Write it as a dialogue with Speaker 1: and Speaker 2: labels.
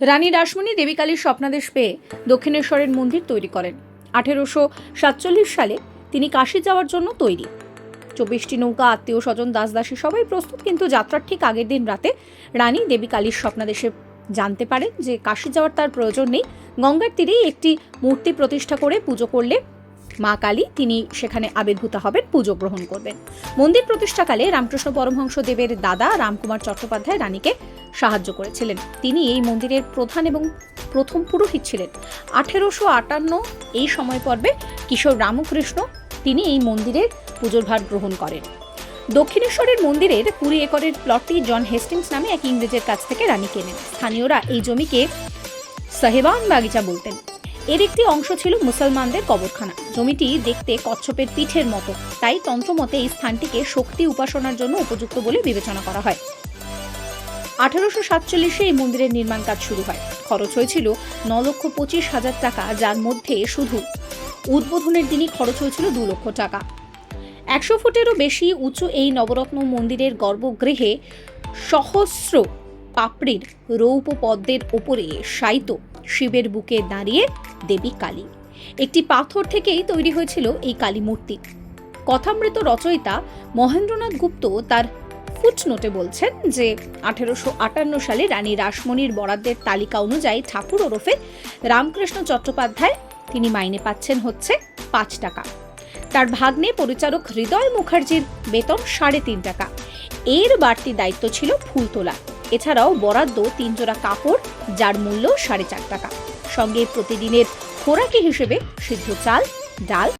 Speaker 1: রানী রাসমণি দেবীকালীর স্বপ্নাদেশ পেয়ে দক্ষিণেশ্বরের মন্দির তৈরি করেন। আঠেরোশো সাতচল্লিশ সালে তিনি কাশি যাওয়ার জন্য তৈরি। চব্বিশটি নৌকা, আত্মীয় স্বজন, দাসদাসী সবাই প্রস্তুত, কিন্তু যাত্রার ঠিক আগের দিন রাতে রানী দেবী কালীর স্বপ্নাদেশে জানতে পারেন যে কাশি যাওয়ার তার প্রয়োজন নেই। গঙ্গার তীরেই একটি মূর্তি প্রতিষ্ঠা করে পুজো করলে মা কালী তিনি সেখানে আবির্ভূত হবেন, পুজো গ্রহণ করবেন। মন্দির প্রতিষ্ঠাকালে রামকৃষ্ণ পরমহংস দেবের দাদা রামকুমার চট্টোপাধ্যায় রানীকে সাহায্য করেছিলেন। তিনি এই মন্দিরের প্রধান এবং প্রথম পুরোহিত ছিলেন। আঠেরোশো আটান্ন এই সময় পর্বে কিশোর রামকৃষ্ণ তিনি এই মন্দিরের পুজোর ভার গ্রহণ করেন। দক্ষিণেশ্বরের মন্দিরের কুড়ি একরের প্লটটি জন হেস্টিংস নামে এক ইংরেজের কাছ থেকে রানী কেনেন। স্থানীয়রা এই জমিকে সাহেবান বাগিচা বলতেন। এর একটি অংশ ছিল মুসলমানদের কবরখানা। জমিটি দেখতে কচ্ছপের পিঠের মতো। তাই তন্ত্রমতে এই স্থানটিকে শক্তি উপাসনার জন্য উপযুক্ত বলে বিবেচনা করা হয়। আঠারোশো সাতচল্লিশে এই মন্দিরের নির্মাণ কাজ শুরু হয়। খরচ হয়েছিল ন লক্ষ পঁচিশ হাজার টাকা, যার মধ্যে শুধু উদ্বোধনের দিনই খরচ হয়েছিল দু লক্ষ টাকা। একশো ফুটেরও বেশি উঁচু এই নবরত্ন মন্দিরের গর্ভগৃহে সহস্র পাপড়ির রৌপ পদ্মের ওপরে শায়িত শিবের বুকে দাঁড়িয়ে দেবী কালী। একটি পাথর থেকেই তৈরি হয়েছিল এই কালী মূর্তি। কথামৃত রচয়িতা মহেন্দ্রনাথ গুপ্ত তার ফুটনোটে বলছেন যে আঠেরোশো আটান্ন সালে রানী রাসমণির বরাদ্দের তালিকা অনুযায়ী ঠাকুর ওরফে রামকৃষ্ণ চট্টোপাধ্যায় তিনি মাইনে পাচ্ছেন হচ্ছে পাঁচ টাকা। তার ভাগ্নে পরিচালক হৃদয় মুখার্জির বেতন সাড়ে তিন টাকা। এর বাড়তি দায়িত্ব ছিল ফুল তোলা। এছাড়াও বরাদ্দ তিন জোড়া কাপড়, যার মূল্য সাড়ে চার টাকা। সঙ্গে প্রতিদিনের খোরাকি হিসেবে সিদ্ধ চাল, ডাল